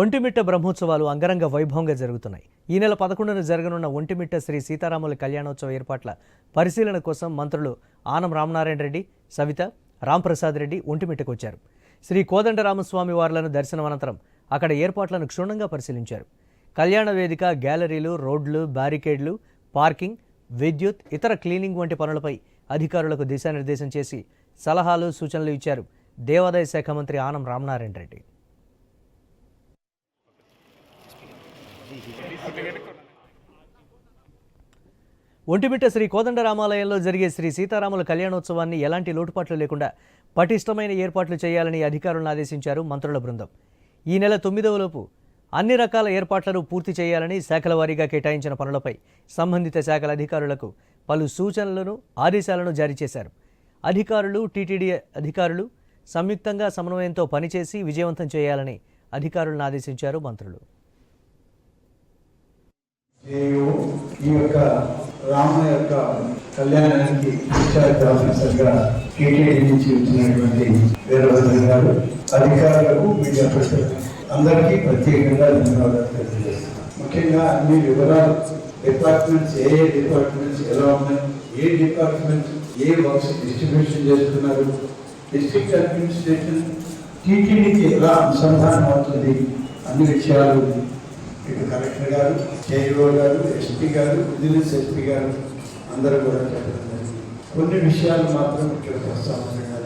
ఒంటిమిట్ట బ్రహ్మోత్సవాలు అంగరంగ వైభవంగా జరుగుతున్నాయి. ఈ నెల పదకొండున జరగనున్న ఒంటిమిట్ట శ్రీ సీతారాముల కళ్యాణోత్సవ ఏర్పాట్ల పరిశీలన కోసం మంత్రులు ఆనం రామనారాయణ రెడ్డి సవిత రాంప్రసాద్ రెడ్డి ఒంటిమిట్టకు వచ్చారు శ్రీ కోదండరామస్వామి వార్లను దర్శనం అనంతరం అక్కడ ఏర్పాట్లను క్షుణ్ణంగా పరిశీలించారు. కళ్యాణ వేదిక గ్యాలరీలు రోడ్లు బ్యారికేడ్లు పార్కింగ్ విద్యుత్ ఇతర క్లీనింగ్ వంటి పనులపై అధికారులకు దిశానిర్దేశం చేసి సలహాలు సూచనలు ఇచ్చారు దేవాదాయ శాఖ మంత్రి ఆనం రామనారాయణ రెడ్డి. ఒంటిమిట్ట శ్రీ కోదండరామాలయంలో జరిగే శ్రీ సీతారాముల కళ్యాణోత్సవాన్ని ఎలాంటి లోటుపాట్లు లేకుండా పటిష్టమైన ఏర్పాట్లు చేయాలని అధికారులను ఆదేశించారు మంత్రుల బృందం. ఈ నెల తొమ్మిదవలోపు అన్ని రకాల ఏర్పాట్లను పూర్తి చేయాలని శాఖల వారీగా కేటాయించిన పనులపై సంబంధిత శాఖల అధికారులకు పలు సూచనలను ఆదేశాలను జారీ చేశారు. అధికారులు టీటీడీ అధికారులు సంయుక్తంగా సమన్వయంతో పనిచేసి విజయవంతం చేయాలని అధికారులను ఆదేశించారు మంత్రులు. నేను ఈ యొక్క రామ యొక్క కళ్యాణానికి ఇన్ఛార్జ్ ఆఫీసర్గా టీటీడీ నుంచి వచ్చినటువంటి వేరే గారు అధికారులకు మీడియా ప్రజలకు అందరికీ ప్రత్యేకంగా ధన్యవాదాలు తెలియజేస్తున్నాను. ముఖ్యంగా అన్ని వివరాలు డిపార్ట్మెంట్స్ ఏ ఏ డిపార్ట్మెంట్స్ ఎలా ఉన్నాయి ఏ డిపార్ట్మెంట్ ఏ వర్క్స్ డిస్ట్రిబ్యూషన్ చేస్తున్నారు డిస్ట్రిక్ట్ అడ్మినిస్ట్రేషన్ టీటీడీకి ఎలా అనుసంధానం అవుతుంది అన్ని విషయాలు ఇటు కలెక్టర్ గారు జేఈఓ గారు ఎస్పీ గారు విజిలెన్స్ ఎస్పీ గారు అందరూ కూడా చెప్పడం కొన్ని విషయాలు మాత్రం ఇక్కడ ప్రస్తావన